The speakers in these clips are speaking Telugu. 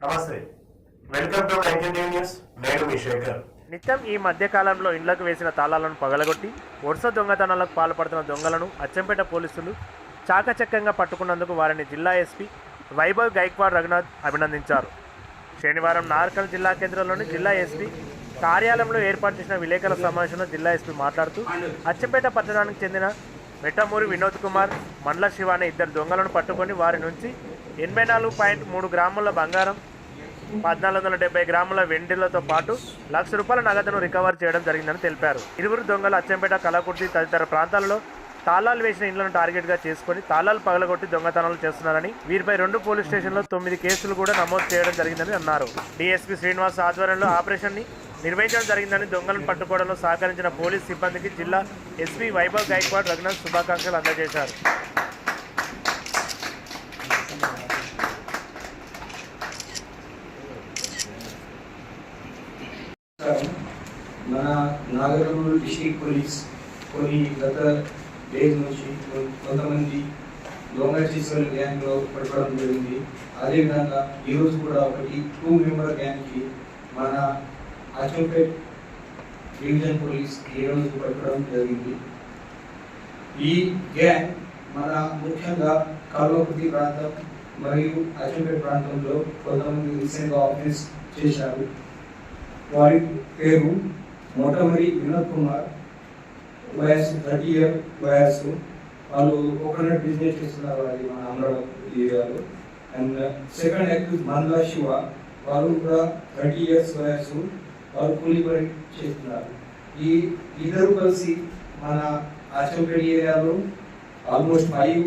నమస్తే. వెల్కమ్ టు న్యూస్ నేను మీ శేఖర్. నిత్యం ఈ మధ్య కాలంలో ఇండ్లకు వేసిన తాళాలను పగలగొట్టి వరుస దొంగతనాలకు పాల్పడుతున్న దొంగలను అచ్చంపేట పోలీసులు చాకచక్యంగా పట్టుకున్నందుకు వారిని జిల్లా ఎస్పీ వైభవ్ గైక్వాడ్ రఘునాథ్ అభినందించారు. శనివారం నార్కల్ జిల్లా కేంద్రంలోని జిల్లా ఎస్పీ కార్యాలయంలో ఏర్పాటు చేసిన విలేకరుల సమావేశంలో జిల్లా ఎస్పీ మాట్లాడుతూ అచ్చంపేట పట్టణానికి చెందిన మెట్టమూరి వినోద్ కుమార్ మండల శివ అనే ఇద్దరు దొంగలను పట్టుకొని వారి నుంచి ఎనభై నాలుగు పాయింట్ మూడు గ్రాముల బంగారం పద్నాలుగు వందల డెబ్బై గ్రాముల వెండిలతో పాటు లక్ష రూపాయల నగదును రికవర్ చేయడం జరిగిందని తెలిపారు. ఇరువురు దొంగలు అచ్చంపేట కలకుర్తి తదితర ప్రాంతాలలో తాళాలు వేసిన ఇండ్లను టార్గెట్గా చేసుకుని తాళాలు పగలగొట్టి దొంగతనాలు చేస్తున్నారని వీరిపై రెండు పోలీస్ స్టేషన్లో తొమ్మిది కేసులు కూడా నమోదు చేయడం జరిగిందని అన్నారు. డిఎస్పీ శ్రీనివాస్ ఆధ్వర్యంలో ఆపరేషన్ని నిర్వహించడం జరిగిందని దొంగలను పట్టుకోవడంలో సహకరించిన పోలీస్ సిబ్బందికి జిల్లా ఎస్పీ వైభవ్ గైక్వాడ్ రఘునాథ్ శుభాకాంక్షలు అందజేశారు. నమస్కారం. మన నాగరూరు డిస్టిక్ పోలీస్ కొన్ని గత డేస్ నుంచి కొ- కొంతమంది దొంగ చేసిన గ్యాంగ్లో పట్టుకోవడం జరిగింది అదేవిధంగా ఈరోజు కూడా ఒకటి టూ మెంబర్ గ్యాంగ్కి మన అచంపేట్ డివిజన్ పోలీస్ ఈరోజు పట్టుకోవడం జరిగింది ఈ గ్యాంగ్ మన ముఖ్యంగా కాల్వకుర్తి ప్రాంతం మరియు అచంపేట్ ప్రాంతంలో కొంతమంది రీసెంట్గా ఆఫీస్ చేశారు వారి పేరు మొట్టమొదటి వినోద్ కుమార్. వయస్సు థర్టీ ఇయర్ వయస్సు. వాళ్ళు కోకోనట్ బిజినెస్ చేస్తున్నారు అది మన అమరావతి ఏరియాలో. And second active Manda Siva. వాళ్ళు కూడా థర్టీ ఇయర్స్ వయస్సు. వారు కూలీ పని చేస్తున్నారు. ఈ ఇద్దరు కలిసి మన ఆచంపేట ఏరియాలో ఆల్మోస్ట్ ఫైవ్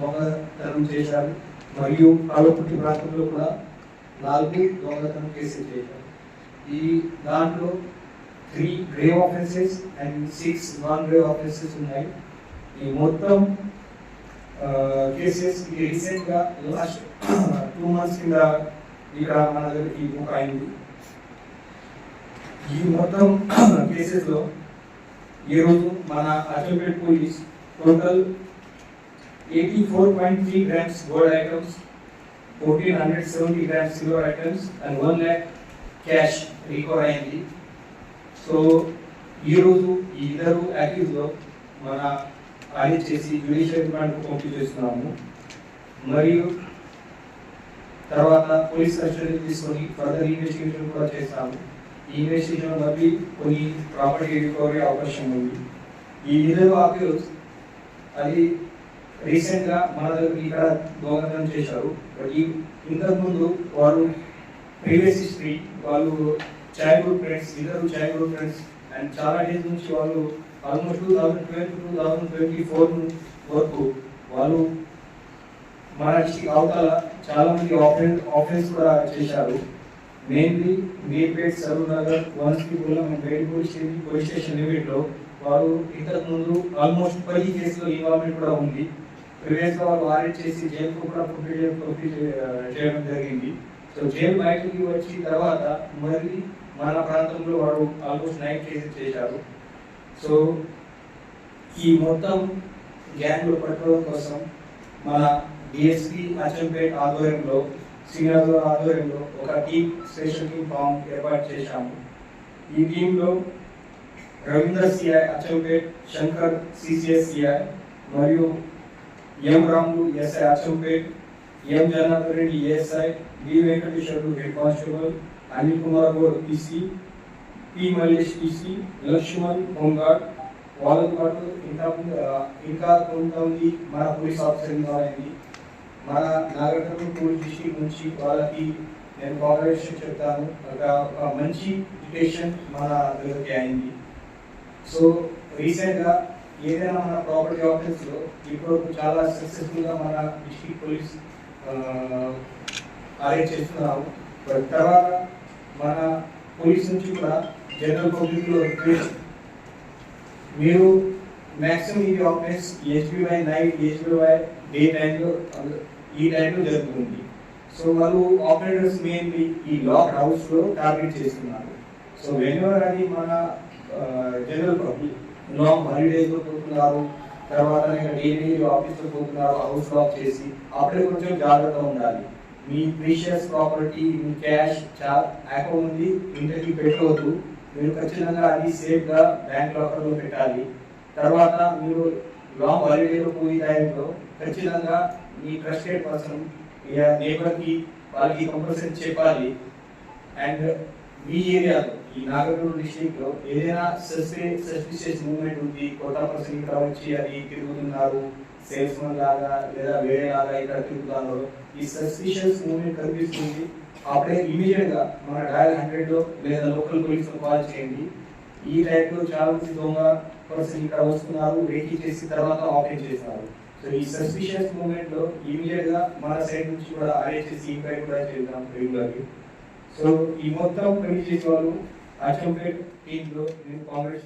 దొంగతనం చేశారు. మరియు కాళ్ళపుట్టి ప్రాంతంలో కూడా నాలుగు దొంగతనం కేసులు చేశారు. ఈ దాంట్లో three grave offences and six non grave offences ఉన్నాయి. ఈ మొత్తం కేసెస్ ఇది రీసెంట్గా లాస్ట్ టూ మంత్స్ కింద ఇక్కడ మన దగ్గర ఈ బుక్ అయింది. ఈ మొత్తం కేసెస్లో ఈరోజు మన Achampet police total eighty four point three grams gold items fourteen hundred seventy grams silver items and one lakh cash recover అయింది సో ఈరోజు ఈ ఇద్దరు యాక్టివ్స్లో మన అరెస్ట్ చేసి జ్యుడిషియల్ రిమాండ్కు పంపించేస్తున్నాము. మరియు తర్వాత పోలీస్ కస్టడీ తీసుకొని ఫర్దర్ ఇన్వెస్టిగేషన్ కూడా చేస్తాము. ఈ ఇన్వెస్టిగేషన్ మళ్ళీ కొన్ని ప్రాపర్టీ రికవరీ అవకాశం ఉంది. ఈ ఇద్దరు అక్యూస్ అది రీసెంట్గా మన దగ్గర ఇక్కడ దొంగతనం చేశారు. బట్ ఈ ఇంతకు ముందు వారు ప్రీవియస్ హిస్టరీ వాళ్ళు చైల్డ్హుడ్ ఫ్రెండ్స్ ఇద్దరు చైల్డ్హుడ్ ఫ్రెండ్స్ అండ్ చాలా డేస్ నుంచి వాళ్ళు almost two thousand twelve two thousand twenty four వరకు వాళ్ళు మన డిస్టిక్ అవతల చాలా మంది ఆఫెన్స్ ఆఫెన్స్ కూడా చేశారు. Mainly Meerpet Saroor Nagar వన్స్పీపుల్లం and Bedipur station police station లిమిట్లో వారు ఇంతకు ముందు ఆల్మోస్ట్ పది కేసులో ఇన్వాల్వ్మెంట్ కూడా ఉంది. ప్రీవియస్ వాళ్ళు అరెస్ట్ చేసి జైలుకు కూడా ప్రొసీజర్ ప్రొసీజర్ చేయడం జరిగింది. సో జైలు బయటికి వచ్చిన తర్వాత మళ్ళీ మన ప్రాంతంలో వాడు ఆల్మోస్ట్ నైన్ కేసెస్ చేశారు. సో ఈ మొత్తం గ్యాంగ్లు పట్టుకోవడం కోసం మన డిఎస్పి అచ్చంపేట్ ఆధ్వర్యంలో శ్రీనగర్ ఆధ్వర్యంలో ఒక టీం స్పెషల్ టీం ఫామ్ ఏర్పాటు చేశాము. ఈ టీంలో Ravindra CI Achampet Shankar CCS CI మరియు M Ramulu SI Achampet M Janardhan Reddy ASI B Venkateswarudu head constable Anil Kumar Goud PC P Mallesh PC Laxman home guard వాళ్ళతో పాటు ఇంకా ఇంకా కొంతమంది మన పోలీస్ ఆఫీసర్ కావాలండి మన నాగరికర్నూలు పోలీస్ డిస్ట్రిక్ట్ నుంచి వాళ్ళకి నేను కాంగ్రెషన్ చెప్తాను. ఒక ఒక మంచి డిటేషన్ మన దగ్గరికి అయింది. సో రీసెంట్గా ఏదైనా మన ప్రాపర్టీ ఆఫీస్లో ఇప్పుడు చాలా సక్సెస్ఫుల్గా మన డిస్ట్రిక్ట్ పోలీస్ అరేంజ్ చేస్తున్నాము. బట్ తర్వాత మన పోలీస్ నుంచి కూడా జనరల్ పబ్లిక్లో రిక్వెస్ట్ మీరు మ్యాక్సిమం ఈ office SBI night SBI day టైంలో ఈ టైంలో జరుగుతుంది. సో వాళ్ళు ఆపరేటర్స్ మెయిన్లీ ఈ లాక్ హౌస్లో టార్గెట్ చేస్తున్నారు. సో వెన్యూవర్ అది మన జనరల్ పబ్లిక్ లాంగ్ హాలిడేస్లో పోతున్నారు తర్వాత డైలీ ఆఫీస్ పోతున్నారు హౌస్ లాక్ చేసి అప్పుడే కొంచెం జాగ్రత్త ఉండాలి. మీ ప్రీషియస్ ప్రాపర్టీ మీ క్యాష్ చాలా అకౌంట్ ఉంది ఇంటర్కి పెట్టవద్దు మీరు ఖచ్చితంగా అది సేఫ్గా బ్యాంక్ లాకర్లో పెట్టాలి. తర్వాత మీరు లాంగ్ హాలిడేలో పోయే టైంలో ఖచ్చితంగా మీ ట్రస్టెడ్ పర్సన్ నేబర్కి వాళ్ళకి కంపల్సరీ చెప్పాలి. అండ్ మీ ఏరియాలో ఈ నాగర్కర్నూలు డిస్టిక్లో ఏదైనా సస్పిషియస్ మూవ్మెంట్ ఉంది కొత్త పర్సన్ ఇక్కడ వచ్చి అది తిరుగుతున్నారు సేల్స్మన్ లాగా లేదా వేరే లాగా ఇక్కడ తిరుగుతున్నారు. ఈ సస్పిషియస్ మూవ్మెంట్ కనిపిస్తుంది. అప్పుడే ఇమీడియట్గా మన డయల్ హండ్రెడ్లో లేదా లోకల్ పోలీస్ కాల్ చేయండి. ఈ టైప్లో చాలా మంది దొంగ పర్సన్ ఇక్కడ వస్తున్నారు రేకి చేసిన తర్వాత ఆపరేట్ చేస్తారు. సో ఈ సస్పిషియస్ మూమెంట్లో ఇమీడియట్గా మన సైడ్ నుంచి కూడా అరేంజ్ చేసి ఇంక్వైరీ కూడా చేద్దాం రెగ్యులర్ సో ఈ మొత్తం పని చేసే వాళ్ళు అచ్చంపేట్ టీమ్లో నేను కాంగ్రెస్